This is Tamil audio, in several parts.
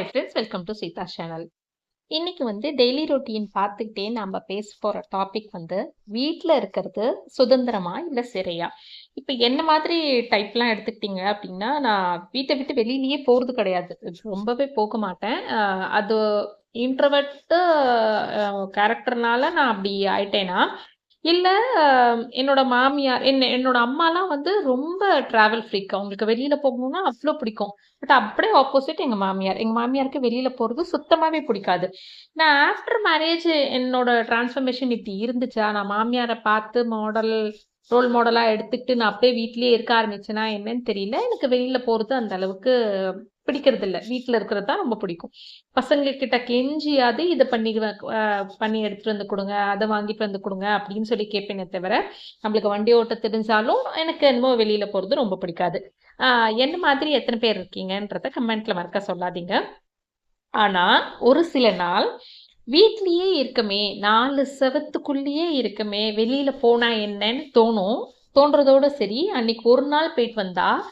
Hi friends welcome to Seetha channel இன்னைக்கு வந்து டெய்லி ரொட்டீன் பார்த்துக்கிட்டே நம்ம பேச போகிற டாபிக் வந்து வீட்டில் இருக்கிறது சுதந்திரமா இல்லை சிறையா? இப்போ என்ன மாதிரி டைப்லாம் எடுத்துக்கிட்டீங்க அப்படின்னா நான் வீட்டை விட்டு வெளியிலேயே போகிறது கிடையாது. ரொம்பவே போக மாட்டேன். அது இன்ட்ரவர்ட்டு கேரக்டர்னால நான் அப்படி ஆயிட்டேனா இல்லை என்னோட மாமியார் என்ன என்னோட அம்மாலாம் வந்து ரொம்ப ட்ராவல் ஃப்ரீக் அவங்களுக்கு வெளியில் போகணும்னா அவ்வளோ பிடிக்கும். பட் அப்படியே ஆப்போசிட் எங்கள் மாமியார். எங்கள் மாமியாருக்கு வெளியில் போகிறது சுத்தமாகவே பிடிக்காது. நான் ஆஃப்டர் மேரேஜ் என்னோட டிரான்ஸ்ஃபர்மேஷன் இப்படி இருந்துச்சா? நான் மாமியாரை பார்த்து மாடல் ரோல் மாடலாக எடுத்துக்கிட்டு நான் அப்படியே வீட்லேயே இருக்க ஆரம்பிச்சேன்னா என்னன்னு தெரியல. எனக்கு வெளியில் போகிறது அந்த அளவுக்கு பிடிக்கிறது இல்லை வீட்டில் இருக்கிறது தான் ரொம்ப பிடிக்கும். பசங்கக்கிட்ட கெஞ்சியாவது இதை பண்ணி பண்ணி எடுத்துகிட்டு வந்து கொடுங்க அதை வாங்கிட்டு வந்து கொடுங்க அப்படின்னு சொல்லி கேட்பேனே தவிர நம்மளுக்கு வண்டி ஓட்ட தெரிஞ்சாலும் எனக்கு என்னமோ வெளியில் போகிறது ரொம்ப பிடிக்காது. ஆஹ் என்ன மாதிரி எத்தனை பேர் இருக்கீங்கன்றத கமெண்ட்ல மறக்க சொல்லாதீங்க. ஆனா ஒரு சில நாள் வீட்லேயே இருக்கமே நாலு செவத்துக்குள்ளேயே இருக்கமே வெளியில் போனால் என்னன்னு தோணும். தோன்றதோட சரி அன்னைக்கு ஒரு நாள் போயிட்டு வந்தால்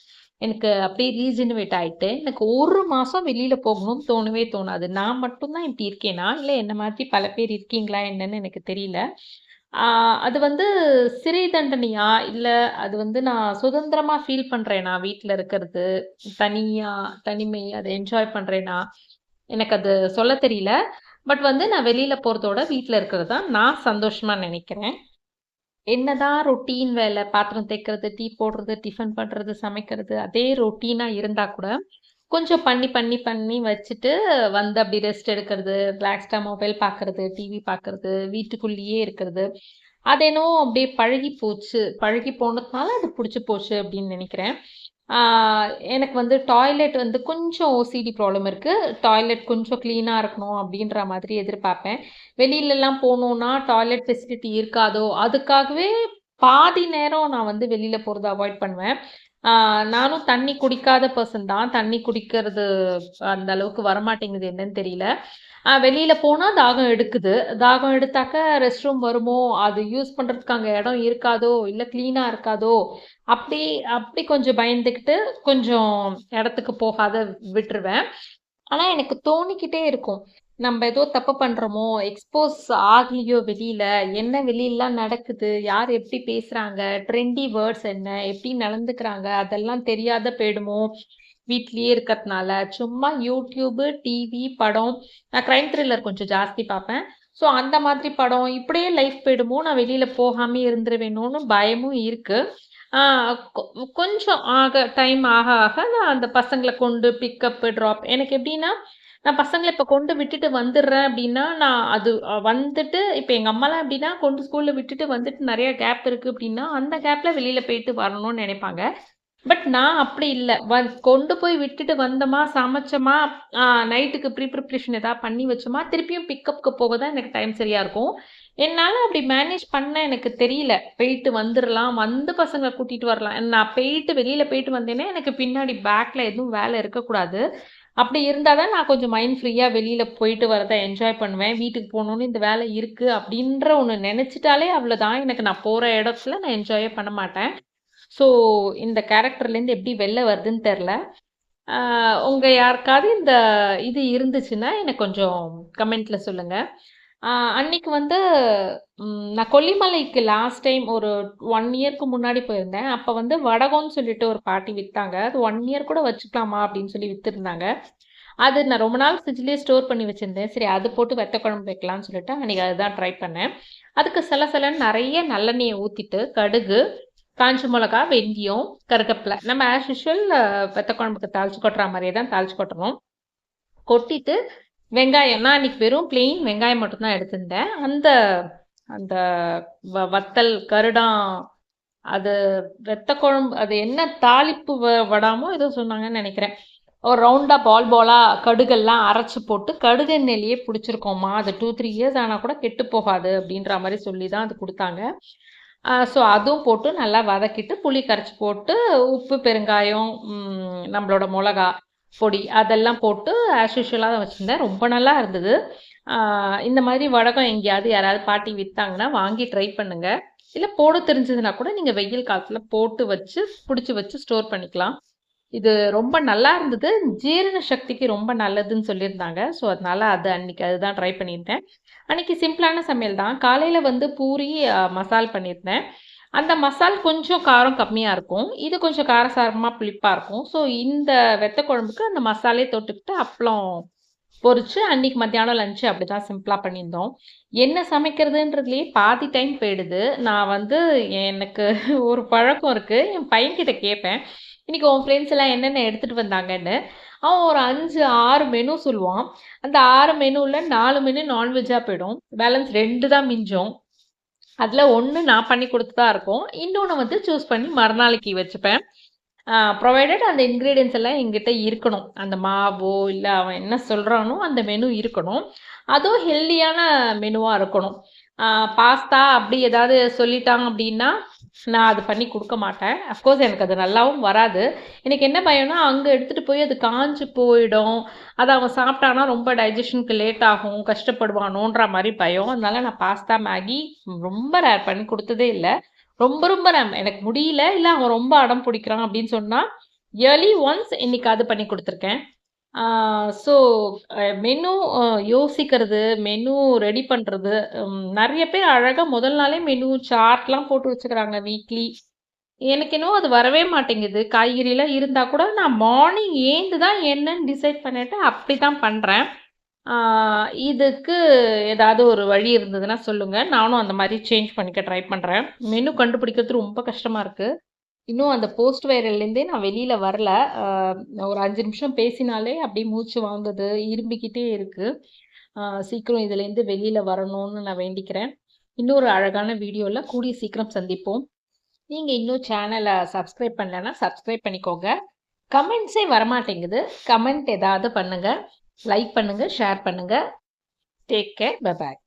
எனக்கு அப்படியே ரீஜெனுவேட் ஆகிட்டு எனக்கு ஒரு மாதம் வெளியில் போகணும்னு தோணவே தோணாது. நான் மட்டும்தான் இப்படி இருக்கேனா? இல்லை என்ன மாதிரி பல பேர் இருக்கீங்களா? என்னன்னு எனக்கு தெரியல. அது வந்து சிறை தண்டனையா? இல்லை அது வந்து நான் சுதந்திரமாக ஃபீல் பண்ணுறேனா வீட்டில் இருக்கிறது? தனியாக தனிமை அதை என்ஜாய் பண்ணுறேனா எனக்கு அது சொல்ல தெரியல. பட் வந்து நான் வெளியில் போகிறதோட வீட்டில் இருக்கிறது தான் நான் சந்தோஷமாக நினைக்கிறேன். என்னதான் ரொட்டீன் வேலை பாத்திரம் தேய்க்கிறது டீ போடுறது டிஃபன் பண்ணுறது சமைக்கிறது அதே ரொட்டீனாக இருந்தால் கூட கொஞ்சம் பண்ணி பண்ணி பண்ணி வச்சுட்டு வந்து அப்படி ரெஸ்ட் எடுக்கிறது ரிலாக்ஸ்டா மொபைல் பார்க்கறது டிவி பார்க்கறது வீட்டுக்குள்ளேயே இருக்கிறது. அது என்னவோ அப்படியே பழகி போச்சு. பழகி போனதுனால அது பிடிச்சி போச்சு அப்படின்னு நினைக்கிறேன். எனக்கு வந்து டாய்லெட் வந்து கொஞ்சம் ஓசிடி ப்ராப்ளம் இருக்குது டாய்லெட் கொஞ்சம் க்ளீனாக இருக்கணும் அப்படின்ற மாதிரி எதிர்பார்ப்பேன். வெளியிலலாம் போகணுன்னா டாய்லெட் ஃபெசிலிட்டி இருக்காதோ? அதுக்காகவே பாதி நேரம் நான் வந்து வெளியில் போகிறத அவாய்ட் பண்ணுவேன். நானும் தண்ணி குடிக்காத பர்சன் தான். தண்ணி குடிக்கிறது அந்த அளவுக்கு வரமாட்டேங்குது என்னன்னு தெரியல. வெளியில் போனால் தாகம் எடுக்குது. தாகம் எடுத்தாக்க ரெஸ்ட் ரூம் வருமோ? அது யூஸ் பண்ணுறதுக்கு அங்கே இடம் இருக்காதோ? இல்லை க்ளீனாக இருக்காதோ? அப்படி அப்படி கொஞ்சம் பயந்துக்கிட்டு கொஞ்சம் இடத்துக்கு போகாத விட்டுருவேன். ஆனால் எனக்கு தோணிக்கிட்டே இருக்கும். நம்ம ஏதோ தப்பு பண்றோமோ? எக்ஸ்போஸ் ஆகலையோ வெளியில? என்ன வெளியிலாம் நடக்குது? யார் எப்படி பேசுகிறாங்க ட்ரெண்டி வேர்ட்ஸ் என்ன? எப்படி நடந்துக்கிறாங்க? அதெல்லாம் தெரியாத போயிடுமோ? வீட்லேயே இருக்கிறதுனால சும்மா யூடியூபு டிவி படம் நான் க்ரைம் த்ரில்லர் கொஞ்சம் ஜாஸ்தி பார்ப்பேன். ஸோ அந்த மாதிரி படம் இப்படியே லைஃப் போயிடுமோ நான் வெளியில் போகாமல் இருந்துருவேணும்னு பயமும் இருக்குது கொ- கொஞ்சம் ஆக டைம் ஆக ஆக நான் அந்த பசங்களை கொண்டு பிக்கப்பு ட்ராப் எனக்கு எப்படின்னா நான் பசங்களை இப்போ கொண்டு விட்டுட்டு வந்துடுறேன் அப்படின்னா நான் அது வந்துட்டு இப்போ எங்கள் அம்மாலாம் எப்படின்னா கொண்டு ஸ்கூலில் விட்டுட்டு வந்துட்டு நிறைய கேப் இருக்குது அப்படின்னா அந்த கேப்பில் வெளியில் போயிட்டு வரணும்னு நினைப்பாங்க. பட் நான் அப்படி இல்லை. வந் கொண்டு போய் விட்டுட்டு வந்தோமா சமைச்சோமா நைட்டுக்கு ப்ரீ ப்ரிப்ரேஷன் ஏதாவது பண்ணி வச்சோமா திருப்பியும் பிக்கப்புக்கு போக தான் எனக்கு டைம் சரியாக இருக்கும். என்னால் அப்படி மேனேஜ் பண்ண எனக்கு தெரியல. போயிட்டு வந்துடலாம் வந்து பசங்களை கூட்டிகிட்டு வரலாம். நான் போயிட்டு வெளியில் போயிட்டு வந்தேன்னா எனக்கு பின்னாடி பேக்கில் எதுவும் வேலை இருக்கக்கூடாது. அப்படி இருந்தால் தான் நான் கொஞ்சம் மைண்ட் ஃப்ரீயாக வெளியில் போயிட்டு வரதை என்ஜாய் பண்ணுவேன். வீட்டுக்கு போகணுன்னு இந்த வேலை இருக்குது அப்படின்ற ஒன்று நினச்சிட்டாலே அவ்வளோதான் எனக்கு நான் போகிற இடத்துல நான் என்ஜாயே பண்ண மாட்டேன். ஸோ இந்த கேரக்டர்லேருந்து எப்படி வெளில வருதுன்னு தெரில. உங்கள் யாருக்காவது இந்த இது இருந்துச்சுன்னா எனக்கு கொஞ்சம் கமெண்ட்டில் சொல்லுங்கள் அன்னைக்கு வந்து நான் கொல்லிமலைக்கு லாஸ்ட் டைம் ஒரு ஒன் இயர்க்கு முன்னாடி போயிருந்தேன். அப்போ வந்து வடகோன்னு சொல்லிட்டு ஒரு பாட்டி விற்றாங்க அது ஒன் இயர் கூட வச்சுக்கலாமா அப்படின்னு சொல்லி விற்றுருந்தாங்க அது நான் ரொம்ப நாள் ஃப்ரிட்ஜ்லேயே ஸ்டோர் பண்ணி வச்சுருந்தேன். சரி அது போட்டு வெத்த குழம்பு வைக்கலாம்னு சொல்லிட்டு அன்றைக்கி அதுதான் ட்ரை பண்ணேன். அதுக்கு சில சிலன்னு நிறைய நல்லெண்ணெயை ஊற்றிட்டு கடுகு காஞ்ச மிளகா வெந்தயம் கருகப்பிலை. நம்ம ஆஸ் யூஷுவல் வெத்த குழம்புக்கு தாளிச்சு கொட்டுற மாதிரியே தான் தாளிச்சு கொட்டணும் கொட்டிட்டு வெங்காயம் நான் அன்னைக்கு வெறும் பிளெயின் வெங்காயம் மட்டும்தான் எடுத்திருந்தேன். அந்த அந்த வ- வத்தல் கருடான் அது வெத்த குழம்பு அது என்ன தாளிப்பு வடாமோ ஏதோ சொன்னாங்கன்னு நினைக்கிறேன். ஒரு ரவுண்டாக பால் பாலாக கடுகெல்லாம் அரைச்சி போட்டு கடுகு எண்ணெயிலேயே பிடிச்சிருக்கோம்மா. அது டூ த்ரீ இயர்ஸ் ஆனால் கூட கெட்டு போகாது அப்படின்ற மாதிரி சொல்லி தான் அது கொடுத்தாங்க. ஸோ அதுவும் போட்டு நல்லா வதக்கிட்டு புளி கரைச்சி போட்டு உப்பு பெருங்காயம் நம்மளோட மிளகா பொடி அதெல்லாம் போட்டு ஆஸ் யூஷுவலாக தான் வச்சுருந்தேன். ரொம்ப நல்லா இருந்தது. இந்த மாதிரி வடகம் எங்கேயாவது யாராவது பாட்டி விற்றாங்கன்னா வாங்கி ட்ரை பண்ணுங்கள் இல்லை போட தெரிஞ்சதுன்னா கூட நீங்கள் வெயில் காலத்தில் போட்டு வச்சு பிடிச்சி வச்சு ஸ்டோர் பண்ணிக்கலாம். இது ரொம்ப நல்லா இருந்தது. ஜீரண சக்திக்கு ரொம்ப நல்லதுன்னு சொல்லியிருந்தாங்க. ஸோ, அதனால அது அன்னைக்கு அதுதான் ட்ரை பண்ணியிருந்தேன். அன்னைக்கு சிம்பிளான சமையல் தான். காலையில் வந்து பூரி, மசால் பண்ணியிருந்தேன். அந்த மசால் கொஞ்சம் காரம் கம்மியாக இருக்கும். இது கொஞ்சம் காரசாரமாக புளிப்பாக இருக்கும். ஸோ, இந்த வெத்த குழம்புக்கு அந்த மசாலே தொட்டுக்கிட்டு அப்பளம் பொறிச்சு அன்னைக்கு மத்தியானம் லஞ்ச் அப்படிதான் சிம்பிளா பண்ணியிருந்தோம். என்ன சமைக்கிறதுன்றதுலயே பாதி டைம் போயிடுது. நான் வந்து எனக்கு ஒரு பழக்கம் இருக்கு. என் பையன்கிட்ட கேட்பேன். இன்னைக்கு உன் ஃப்ரெண்ட்ஸ் எல்லாம் என்னென்ன எடுத்துகிட்டு வந்தாங்கன்னு. அவன் ஒரு 5, 6 மெனு சொல்லுவான். அந்த ஆறு மெனுவில் நாலு மெனு நான்வெஜ்ஜாக போயிடும். பேலன்ஸ் ரெண்டு தான் மிஞ்சும். அதில் ஒன்று நான் பண்ணி குடுத்ததா இருக்கும். இன்னொன்று வந்து சூஸ் பண்ணி மறுநாளைக்கு வச்சுப்பேன். ப்ரொவைடட் அந்த இன்க்ரீடியன்ஸ் எல்லாம் எங்கிட்ட இருக்கணும். அந்த மாவோ, இல்லை அவன் என்ன சொல்கிறானோ அந்த மெனு இருக்கணும். அதுவும் ஹெல்தியான மெனுவாக இருக்கணும். பாஸ்தா அப்படி ஏதாவது சொல்லிட்டாங்க அப்படின்னா, நான் அது பண்ணி கொடுக்க மாட்டேன். அஃப்கோர்ஸ் எனக்கு அது நல்லாவும் வராது. எனக்கு என்ன பயம்னா, அங்கே எடுத்துகிட்டு போய் அது காஞ்சு போயிடும். அதை அவன் சாப்பிட்டான்னா ரொம்ப டைஜஷனுக்கு லேட் ஆகும், கஷ்டப்படுவானோன்ற மாதிரி பயம். அதனால நான் பாஸ்தா, மேகி ரொம்ப ரேர் பண்ணி கொடுத்ததே இல்லை ரொம்ப ரொம்ப ரேம் எனக்கு முடியல, இல்லை அவன் ரொம்ப அடம் பிடிக்கிறான் அப்படின்னு சொன்னால் இயர்லி ஒன்ஸ் இன்னைக்கு அது பண்ணி கொடுத்துருக்கேன் ஸோ, மெனு யோசிக்கிறது, மெனு ரெடி பண்ணுறது நிறைய பேர் அழகாக முதல் நாளே மெனு சார்ட்லாம் போட்டு வச்சுக்கிறாங்க வீக்லி. எனக்கு என்னவோ அது வரவே மாட்டேங்குது. காய்கறிலாம் இருந்தால் கூட நான் மார்னிங் ஏந்து தான் என்னன்னு டிசைட் பண்ணிட்டு அப்படி தான் பண்ணுறேன் இதுக்கு ஏதாவது ஒரு வழி இருந்ததுன்னா சொல்லுங்கள் நானும் அந்த மாதிரி சேஞ்ச் பண்ணிக்க ட்ரை பண்ணுறேன் மெனு கண்டுபிடிக்கிறது ரொம்ப கஷ்டமாக இருக்குது இன்னும் அந்த போஸ்ட் வைரல்லேருந்தே நான் வெளியில் வரல. ஒரு அஞ்சு நிமிஷம் பேசினாலே அப்படியே மூச்சு வாங்குது, இரும்பிக்கிட்டே இருக்கு. சீக்கிரம் இதுலேருந்து வெளியில் வரணும்னு நான் வேண்டிக்கிறேன். இன்னொரு அழகான வீடியோவில் கூடிய சீக்கிரம் சந்திப்போம். நீங்கள் இன்னும் சேனலை சப்ஸ்கிரைப் பண்ணலன்னா சப்ஸ்கிரைப் பண்ணிக்கோங்க. கமெண்ட்ஸே வரமாட்டேங்குது. கமெண்ட் ஏதாவது பண்ணுங்கள் லைக் பண்ணுங்கள் ஷேர் பண்ணுங்கள் டேக் கேர். Bye bye.